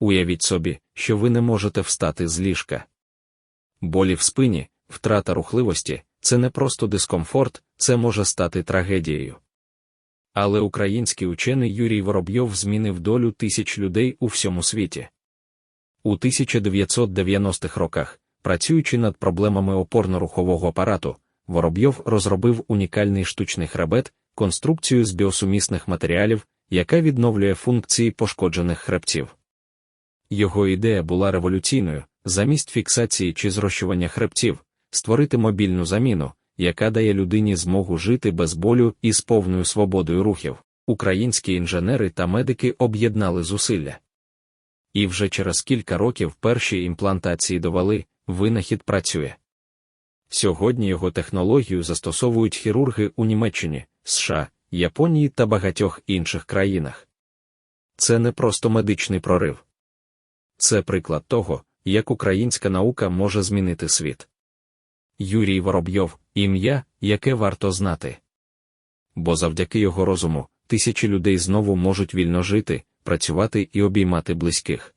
Уявіть собі, що ви не можете встати з ліжка. Болі в спині, втрата рухливості це не просто дискомфорт, це може стати трагедією. Але український учений Юрій Воробйов змінив долю тисяч людей у всьому світі. У 1990-х роках, працюючи над проблемами опорно-рухового апарату, Воробйов розробив унікальний штучний хребет, конструкцію з біосумісних матеріалів, яка відновлює функції пошкоджених хребців. Його ідея була революційною замість фіксації чи зрощування хребців, створити мобільну заміну, яка дає людині змогу жити без болю і з повною свободою рухів. Українські інженери та медики об'єднали зусилля. І вже через кілька років перші імплантації довели, винахід працює. Сьогодні його технологію застосовують хірурги у Німеччині, США, Японії та багатьох інших країнах. Це не просто медичний прорив. Це приклад того, як українська наука може змінити світ. Юрій Воробйов ім'я, яке варто знати. Бо завдяки його розуму тисячі людей знову можуть вільно жити, працювати і обіймати близьких.